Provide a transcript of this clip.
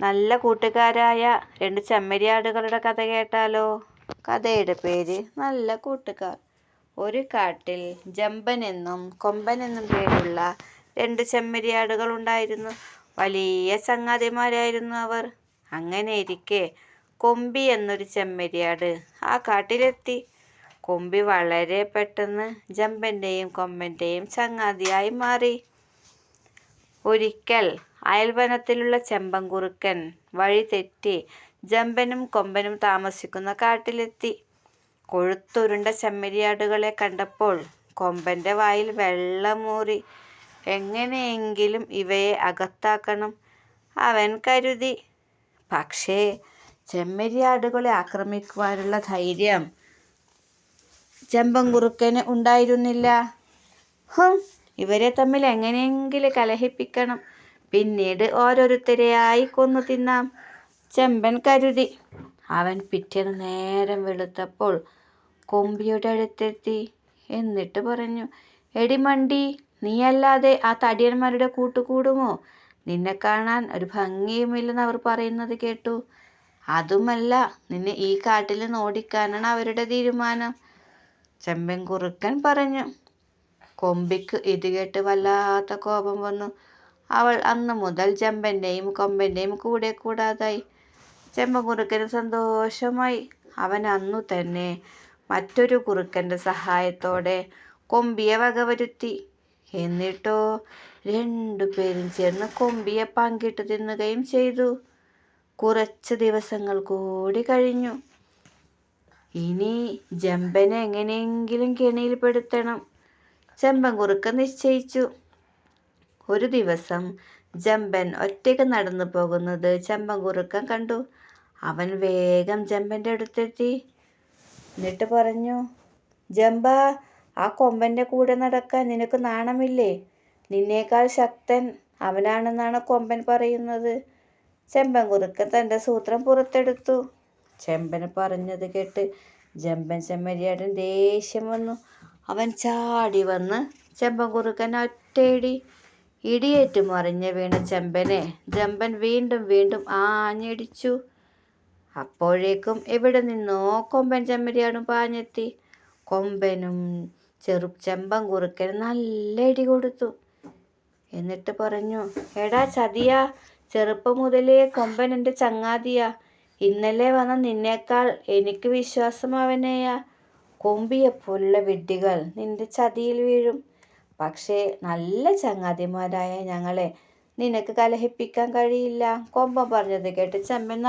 നല്ല കൂട്ടുകാരായ രണ്ട് ചെമ്മരിയാടുകളുടെ കഥ കേട്ടാലോ? കഥയുടെ പേര് നല്ല കൂട്ടുകാർ. ഒരു കാട്ടിൽ ജമ്പൻ എന്നും കൊമ്പൻ എന്നും പേരുള്ള രണ്ട് ചെമ്മരിയാടുകൾ ഉണ്ടായിരുന്നു വലിയ ചങ്ങാതിമാരായിരുന്നു അവർ. അങ്ങനെ ഇരിക്കെ കൊമ്പി എന്നൊരു ചെമ്മരിയാട് ആ കാട്ടിലെത്തി. കൊമ്പി വളരെ പെട്ടെന്ന് ജമ്പന്റെയും കൊമ്പന്റെയും ചങ്ങാതിയായി മാറി. ഒരിക്കൽ അയൽവനത്തിലുള്ള ചെമ്പൻകുറുക്കൻ വഴി തെറ്റി ജമ്പനും കൊമ്പനും താമസിക്കുന്ന കാട്ടിലെത്തി. കൊഴുത്തുരുണ്ട ചെമ്മരിയാടുകളെ കണ്ടപ്പോൾ കൊമ്പന്റെ വായിൽ വെള്ളമൂറി എങ്ങനെയെങ്കിലും ഇവയെ അകത്താക്കണം അവൻ കരുതി. പക്ഷേ ചെമ്മരിയാടുകളെ ആക്രമിക്കുവാനുള്ള ധൈര്യം ചെമ്പൻകുറുക്കന് ഉണ്ടായിരുന്നില്ല. ഹും ഇവരെ തമ്മിൽ എങ്ങനെയെങ്കിലും കലഹിപ്പിക്കണം. പിന്നീട് ഓരോരുത്തരെയായി കൊന്നു തിന്നാം ചെമ്പൻ കരുതി. അവൻ പിറ്റേന്ന് നേരം വെളുത്തപ്പോൾ കൊമ്പിയുടെ അടുത്തെത്തി. എന്നിട്ട് പറഞ്ഞു എടി മണ്ടി നീയല്ലാതെ ആ തടിയന്മാരുടെ കൂട്ടുകൂടുമോ? നിന്നെ കാണാൻ ഒരു ഭംഗിയുമില്ലെന്ന് അവർ പറയുന്നത് കേട്ടു. അതുമല്ല നിന്നെ ഈ കാട്ടിൽ ഓടിക്കാനാണ് അവരുടെ തീരുമാനം. ചെമ്പൻ കുറുക്കൻ പറഞ്ഞു കൊമ്പിക്ക് ഇത് കേട്ട് വല്ലാത്ത കോപം വന്നു. അവൾ അന്ന് മുതൽ ചെമ്പന്റെയും കൊമ്പന്റെയും കൂടെ കൂടാതായി. ചെമ്പ കുറുക്കന് സന്തോഷമായി. അവൻ അന്നു തന്നെ മറ്റൊരു കുറുക്കന്റെ സഹായത്തോടെ കൊമ്പിയെ വകവരുത്തി എന്നിട്ടോ രണ്ടുപേരും ചേർന്ന് കൊമ്പിയെ പങ്കിട്ട് തിന്നുകയും ചെയ്തു. കുറച്ച് ദിവസങ്ങൾ കൂടി കഴിഞ്ഞു. ഇനി ജമ്പനെ എങ്ങനെയെങ്കിലും കെണിയിൽപ്പെടുത്തണം. ചെമ്പൻ കുറുക്കൻ നിശ്ചയിച്ചു. ഒരു ദിവസം ജമ്പൻ ഒറ്റയ്ക്ക് നടന്നു പോകുന്നത് ചെമ്പൻ കുറുക്കൻ കണ്ടു. അവൻ വേഗം ജമ്പന്റെ അടുത്തെത്തി. എന്നിട്ട് പറഞ്ഞു ജമ്പ ആ കൊമ്പന്റെ കൂടെ നടക്കാൻ നിനക്ക് നാണമില്ലേ? നിന്നേക്കാൾ ശക്തൻ അവനാണെന്നാണ് കൊമ്പൻ പറയുന്നത്. ചെമ്പൻ കുറുക്കൻ തന്റെ സൂത്രം പുറത്തെടുത്തു. ചെമ്പൻ പറഞ്ഞത് കേട്ട് ജമ്പൻ ചെമ്മരിയാടൻ ദേഷ്യം വന്നു. അവൻ ചാടി വന്ന് ചെമ്പൻ കുറുക്കൻ ഒറ്റയിടി ഇടിയേറ്റ് മറിഞ്ഞ് വീണ ചെമ്പനെ ജമ്പൻ വീണ്ടും വീണ്ടും ആഞ്ഞടിച്ചു. അപ്പോഴേക്കും എവിടെ നിന്നോ കൊമ്പൻ ചെമ്മരിയാടും പാഞ്ഞെത്തി. കൊമ്പനും ചെറു ചെമ്പൻ കുറുക്കനും നല്ല ഇടി കൊടുത്തു. എന്നിട്ട് പറഞ്ഞു എടാ ചതിയാ ചെറുപ്പം മുതലേ കൊമ്പൻ എന്റെ ചങ്ങാതിയാ. ഇന്നലെ വന്ന നിന്നേക്കാൾ എനിക്ക് വിശ്വാസം അവനെയാ കൊമ്പിയ പുല്ല വിഡ്ഢികൾ നിന്റെ ചതിയിൽ വീഴും. പക്ഷേ നല്ല ചങ്ങാതിമാരായ ഞങ്ങളെ നിനക്ക് കലഹിപ്പിക്കാൻ കഴിയില്ല. കൊമ്പൻ പറഞ്ഞത് കേട്ട് ചെമ്പൻ